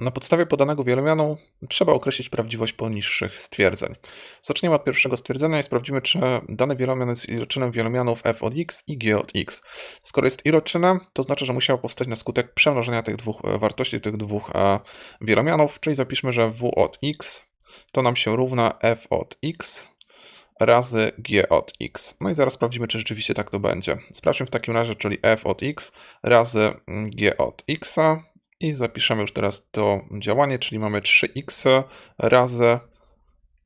Na podstawie podanego wielomianu trzeba określić prawdziwość poniższych stwierdzeń. Zaczniemy od pierwszego stwierdzenia i sprawdzimy, czy dany wielomian jest iloczynem wielomianów f od x i g od x. Skoro jest iloczynem, to znaczy, że musiał powstać na skutek przemnożenia tych dwóch e, wartości, tych dwóch e, wielomianów, czyli zapiszmy, że w od x to nam się równa f od x razy g od x. No i zaraz sprawdzimy, czy rzeczywiście tak to będzie. Sprawdźmy w takim razie, czyli f od x razy g od x i zapiszemy już teraz to działanie, czyli mamy 3x razy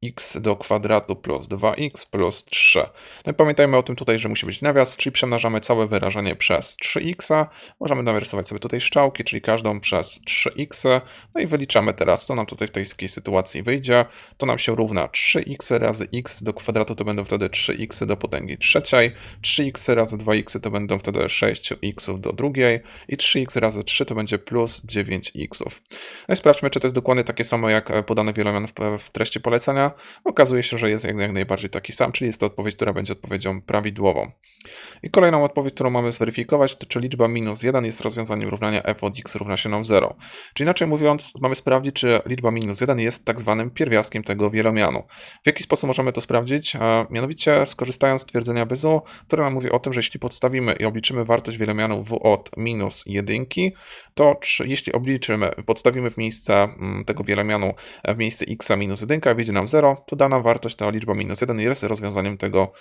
x do kwadratu plus 2x plus 3. No i pamiętajmy o tym tutaj, że musi być nawias, czyli przemnażamy całe wyrażenie przez 3x. Możemy narysować sobie tutaj szczałki, czyli każdą przez 3x. No i wyliczamy teraz, co nam tutaj w tej sytuacji wyjdzie. To nam się równa 3x razy x do kwadratu to będą wtedy 3x do potęgi trzeciej. 3x razy 2x to będą wtedy 6x do drugiej. I 3x razy 3 to będzie plus 9x. No i sprawdźmy, czy to jest dokładnie takie samo jak podane wielomian w treści polecenia. Okazuje się, że jest jak, jak najbardziej taki sam, czyli jest to odpowiedź, która będzie odpowiedzią prawidłową. I kolejną odpowiedź, którą mamy zweryfikować, to czy liczba minus 1 jest rozwiązaniem równania f od x równa się nam 0. Czyli inaczej mówiąc, mamy sprawdzić, czy liczba minus 1 jest tak zwanym pierwiastkiem tego wielomianu. W jaki sposób możemy to sprawdzić? A mianowicie skorzystając z twierdzenia Bezout, które nam mówi o tym, że jeśli podstawimy i obliczymy wartość wielomianu w od minus 1, to jeśli obliczymy, podstawimy w miejsce mm, tego wielomianu w miejsce x minus 1, wyjdzie nam 0, to dana wartość, ta liczba minus 1 jest rozwiązaniem tego,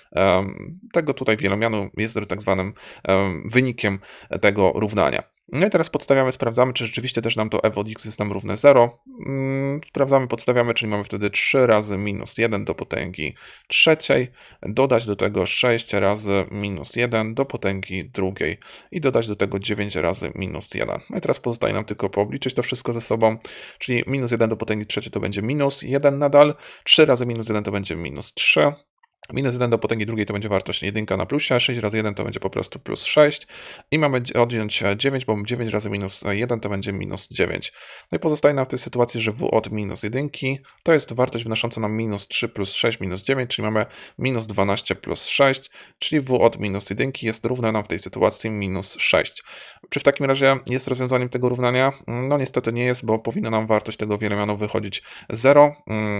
tego tutaj wielomianu, jest tak zwanym wynikiem tego równania. No i teraz podstawiamy, sprawdzamy, czy rzeczywiście też nam to f od x jest nam równe 0. Mm, sprawdzamy, podstawiamy, czyli mamy wtedy 3 razy minus 1 do potęgi trzeciej, dodać do tego 6 razy minus 1 do potęgi drugiej i dodać do tego 9 razy minus 1. No i teraz pozostaje nam tylko poobliczyć to wszystko ze sobą, czyli minus 1 do potęgi trzeciej to będzie minus 1 nadal, 3 razy minus 1 to będzie minus 3, Minus 1 do potęgi drugiej to będzie wartość 1 na plusie, 6 razy 1 to będzie po prostu plus 6 i mamy odjąć 9, bo 9 razy minus 1 to będzie minus 9. No i pozostaje nam w tej sytuacji, że w od minus 1 to jest wartość wynosząca nam minus 3 plus 6 minus 9, czyli mamy minus 12 plus 6, czyli w od minus 1 jest równe nam w tej sytuacji minus 6. Czy w takim razie jest rozwiązaniem tego równania? No niestety nie jest, bo powinna nam wartość tego wielomianu wychodzić 0,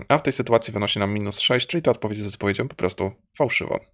a w tej sytuacji wynosi nam minus 6, czyli ta odpowiedź jest odpowiedzią po prostu fałszywą.